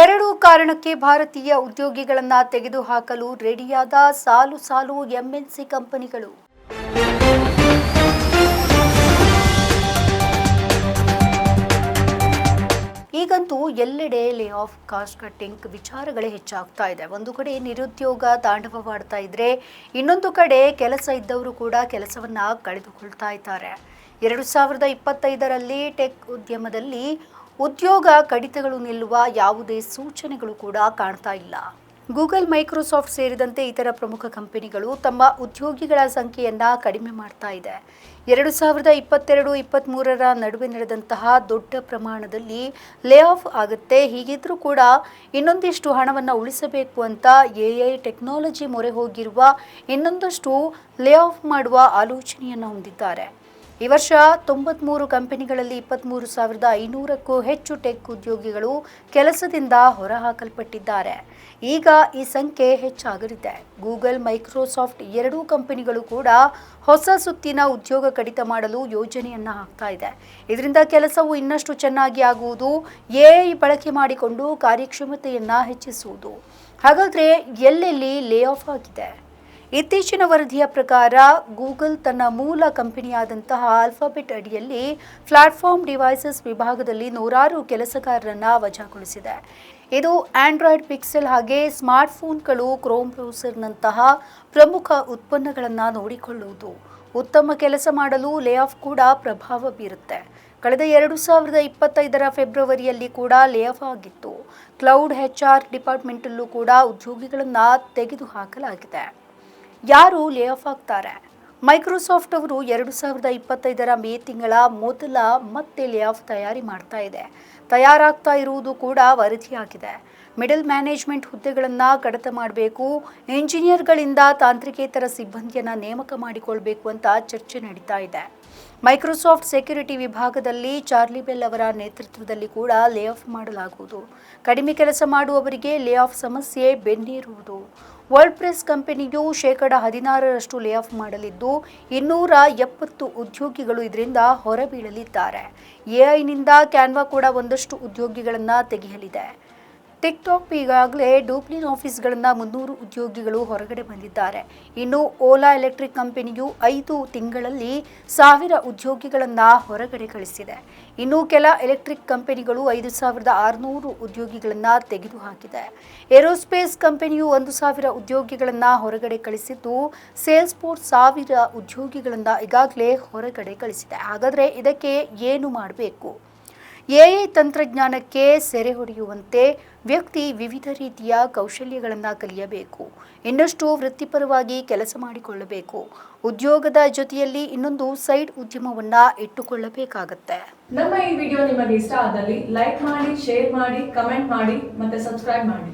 ಎರಡು ಕಾರಣಕ್ಕೆ ಭಾರತೀಯ ಉದ್ಯೋಗಿಗಳನ್ನ ತೆಗೆದುಹಾಕಲು ರೆಡಿಯಾದ ಸಾಲು ಸಾಲು ಎಂಎನ್ಸಿ ಕಂಪನಿಗಳು. ಈಗಂತೂ ಎಲ್ಲೆಡೆ ಲೇ ಆಫ್ ಕಾಸ್ಟ್ ಕಟ್ಟಿಂಗ್ ವಿಚಾರಗಳೇ ಹೆಚ್ಚಾಗ್ತಾ ಇದೆ. ಒಂದು ಕಡೆ ನಿರುದ್ಯೋಗ ತಾಂಡವವಾಡ್ತಾ ಇದ್ರೆ, ಇನ್ನೊಂದು ಕಡೆ ಕೆಲಸ ಇದ್ದವರು ಕೂಡ ಕೆಲಸವನ್ನ ಕಳೆದುಕೊಳ್ತಾ ಇದ್ದಾರೆ. ಎರಡು ಸಾವಿರದ ಇಪ್ಪತ್ತೈದರಲ್ಲಿ ಟೆಕ್ ಉದ್ಯಮದಲ್ಲಿ ಉದ್ಯೋಗ ಕಡಿತಗಳು ನಿಲ್ಲುವ ಯಾವುದೇ ಸೂಚನೆಗಳು ಕೂಡ ಕಾಣ್ತಾ ಇಲ್ಲ. ಗೂಗಲ್, ಮೈಕ್ರೋಸಾಫ್ಟ್ ಸೇರಿದಂತೆ ಇತರ ಪ್ರಮುಖ ಕಂಪನಿಗಳು ತಮ್ಮ ಉದ್ಯೋಗಿಗಳ ಸಂಖ್ಯೆಯನ್ನ ಕಡಿಮೆ ಮಾಡ್ತಾ ಇದೆ. ಎರಡು ಸಾವಿರದ ಇಪ್ಪತ್ತೆರಡು ಇಪ್ಪತ್ತ್ಮೂರರ ನಡುವೆ ನಡೆದಂತಹ ದೊಡ್ಡ ಪ್ರಮಾಣದಲ್ಲಿ ಲೇ ಆಫ್ ಆಗುತ್ತೆ. ಹೀಗಿದ್ರೂ ಕೂಡ ಇನ್ನೊಂದಿಷ್ಟು ಹಣವನ್ನು ಉಳಿಸಬೇಕು ಅಂತ ಎ ಐ ಟೆಕ್ನಾಲಜಿ ಮೊರೆ ಹೋಗಿರುವ ಇನ್ನೊಂದಷ್ಟು ಲೇ ಆಫ್ ಮಾಡುವ ಆಲೋಚನೆಯನ್ನು ಹೊಂದಿದ್ದಾರೆ. ಈ ವರ್ಷ ತೊಂಬತ್ಮೂರು ಕಂಪನಿಗಳಲ್ಲಿ ಇಪ್ಪತ್ತ್ಮೂರು ಸಾವಿರದ ಐನೂರಕ್ಕೂ ಹೆಚ್ಚು ಟೆಕ್ ಉದ್ಯೋಗಿಗಳು ಕೆಲಸದಿಂದ ಹೊರಹಾಕಲ್ಪಟ್ಟಿದ್ದಾರೆ. ಈಗ ಈ ಸಂಖ್ಯೆ ಹೆಚ್ಚಾಗಲಿದೆ. ಗೂಗಲ್, ಮೈಕ್ರೋಸಾಫ್ಟ್ ಎರಡೂ ಕಂಪನಿಗಳು ಕೂಡ ಹೊಸ ಸುತ್ತಿನ ಉದ್ಯೋಗ ಕಡಿತ ಮಾಡಲು ಯೋಜನೆಯನ್ನು ಹಾಕ್ತಾ ಇದೆ. ಇದರಿಂದ ಕೆಲಸವು ಇನ್ನಷ್ಟು ಚೆನ್ನಾಗಿ ಆಗುವುದು, ಎಐ ಬಳಕೆ ಮಾಡಿಕೊಂಡು ಕಾರ್ಯಕ್ಷಮತೆಯನ್ನು ಹೆಚ್ಚಿಸುವುದು. ಹಾಗಾದರೆ ಎಲ್ಲೆಲ್ಲಿ ಲೇ ಆಫ್ ಆಗಿದೆ? ಇತ್ತೀಚಿನ ವರದಿಯ ಪ್ರಕಾರ ಗೂಗಲ್ ತನ್ನ ಮೂಲ ಕಂಪನಿಯಾದಂತಹ ಆಲ್ಫಾಬೆಟ್ ಅಡಿಯಲ್ಲಿ ಪ್ಲಾಟ್ಫಾರ್ಮ್ ಡಿವೈಸಸ್ ವಿಭಾಗದಲ್ಲಿ ನೂರಾರು ಕೆಲಸಗಾರರನ್ನ ವಜಾಗೊಳಿಸಿದೆ. ಇದು ಆಂಡ್ರಾಯ್ಡ್ ಪಿಕ್ಸೆಲ್ ಹಾಗೆ ಸ್ಮಾರ್ಟ್ಫೋನ್ಗಳು, ಕ್ರೋಮ್ ಬ್ರೌಸರ್ನಂತಹ ಪ್ರಮುಖ ಉತ್ಪನ್ನಗಳನ್ನು ನೋಡಿಕೊಳ್ಳುವುದು. ಉತ್ತಮ ಕೆಲಸ ಮಾಡಲು ಲೇ ಆಫ್ ಕೂಡ ಪ್ರಭಾವ ಬೀರುತ್ತೆ. ಕಳೆದ ಎರಡು ಸಾವಿರದ ಇಪ್ಪತ್ತೈದರ ಫೆಬ್ರವರಿಯಲ್ಲಿ ಕೂಡ ಲೇ ಆಫ್ ಆಗಿತ್ತು. ಕ್ಲೌಡ್ ಹೆಚ್ ಆರ್ ಡಿಪಾರ್ಟ್ಮೆಂಟಲ್ಲೂ ಕೂಡ ಉದ್ಯೋಗಿಗಳನ್ನು ತೆಗೆದುಹಾಕಲಾಗಿದೆ. ಯಾರು ಲೇ ಆಫ್ ಆಗ್ತಾರೆ? ಮೈಕ್ರೋಸಾಫ್ಟ್ ಅವರು ಎರಡು ಸಾವಿರದ ಇಪ್ಪತ್ತೈದರ ಮೇ ತಿಂಗಳ ಮೊದಲ ಮತ್ತೆ ಲೇ ಆಫ್ ತಯಾರಿ ಮಾಡ್ತಾ ಇದೆ. ತಯಾರಾಗ್ತಾ ಇರುವುದು ಕೂಡ ವರದಿಯಾಗಿದೆ. ಮಿಡಲ್ ಮ್ಯಾನೇಜ್ಮೆಂಟ್ ಹುದ್ದೆಗಳನ್ನು ಕಡಿತ ಮಾಡಬೇಕು ಇಂಜಿನಿಯರ್ಗಳಿಂದ ತಾಂತ್ರಿಕೇತರ ಸಿಬ್ಬಂದಿಯನ್ನು ನೇಮಕ ಮಾಡಿಕೊಳ್ಬೇಕು ಅಂತ ಚರ್ಚೆ ನಡೀತಾ ಇದೆ. ಮೈಕ್ರೋಸಾಫ್ಟ್ ಸೆಕ್ಯುರಿಟಿ ವಿಭಾಗದಲ್ಲಿ ಚಾರ್ಲಿ ಬೆಲ್ ಅವರ ನೇತೃತ್ವದಲ್ಲಿ ಕೂಡ ಲೇ ಆಫ್ ಮಾಡಲಾಗುವುದು. ಕಡಿಮೆ ಕೆಲಸ ಮಾಡುವವರಿಗೆ ಲೇ ಆಫ್ ಸಮಸ್ಯೆ ಬೆನ್ನೇರುವುದು. ವರ್ಲ್ಡ್ ಪ್ರೆಸ್ ಕಂಪನಿಯು ಶೇಕಡ ಹದಿನಾರರಷ್ಟು ಲೇ ಆಫ್ ಮಾಡಲಿದ್ದು, ಇನ್ನೂರ ಎಪ್ಪತ್ತು ಉದ್ಯೋಗಿಗಳು ಇದರಿಂದ ಹೊರಬೀಳಲಿದ್ದಾರೆ. ಎಐನಿಂದ ಕ್ಯಾನ್ವಾ ಕೂಡ ಒಂದಷ್ಟು ಉದ್ಯೋಗಿಗಳನ್ನು ತೆಗೆಯಲಿದೆ. ಟಿಕ್ಟಾಕ್ ಈಗಾಗಲೇ ಡೂಪ್ಲಿನ್ ಆಫೀಸ್ಗಳಿಂದ ಮುನ್ನೂರು ಉದ್ಯೋಗಿಗಳು ಹೊರಗಡೆ ಬಂದಿದ್ದಾರೆ. ಇನ್ನು ಓಲಾ ಎಲೆಕ್ಟ್ರಿಕ್ ಕಂಪನಿಯು ಐದು ತಿಂಗಳಲ್ಲಿ ಸಾವಿರ ಉದ್ಯೋಗಿಗಳನ್ನು ಹೊರಗಡೆ ಕಳಿಸಿದೆ. ಇನ್ನು ಕೆಲ ಎಲೆಕ್ಟ್ರಿಕ್ ಕಂಪನಿಗಳು ಐದು ಸಾವಿರದ ಆರುನೂರು ಉದ್ಯೋಗಿಗಳನ್ನು ತೆಗೆದುಹಾಕಿದೆ. ಏರೋಸ್ಪೇಸ್ ಕಂಪನಿಯು ಒಂದು ಸಾವಿರ ಉದ್ಯೋಗಿಗಳನ್ನು ಹೊರಗಡೆ ಕಳಿಸಿದ್ದು ಸೇಲ್ಸ್ಪೋರ್ಟ್ ಸಾವಿರ ಉದ್ಯೋಗಿಗಳನ್ನು ಈಗಾಗಲೇ ಹೊರಗಡೆ ಕಳಿಸಿದೆ. ಹಾಗಾದರೆ ಇದಕ್ಕೆ ಏನು ಮಾಡಬೇಕು? ಎಐ ತಂತ್ರಜ್ಞಾನಕ್ಕೆ ಸೆರೆ ಹೊಡೆಯುವಂತೆ ವ್ಯಕ್ತಿ ವಿವಿಧ ರೀತಿಯ ಕೌಶಲ್ಯಗಳನ್ನು ಕಲಿಯಬೇಕು. ಇನ್ನಷ್ಟು ವೃತ್ತಿಪರವಾಗಿ ಕೆಲಸ ಮಾಡಿಕೊಳ್ಳಬೇಕು. ಉದ್ಯೋಗದ ಜೊತೆಯಲ್ಲಿ ಇನ್ನೊಂದು ಸೈಡ್ ಉದ್ಯಮವನ್ನ ಇಟ್ಟುಕೊಳ್ಳಬೇಕಾಗತ್ತೆ. ನಮ್ಮ ಈ ವಿಡಿಯೋ ನಿಮಗೆ ಇಷ್ಟ ಆದಲ್ಲಿ ಲೈಕ್ ಮಾಡಿ, ಶೇರ್ ಮಾಡಿ, ಕಮೆಂಟ್ ಮಾಡಿ ಮತ್ತೆ ಸಬ್ಸ್ಕ್ರೈಬ್ ಮಾಡಿ.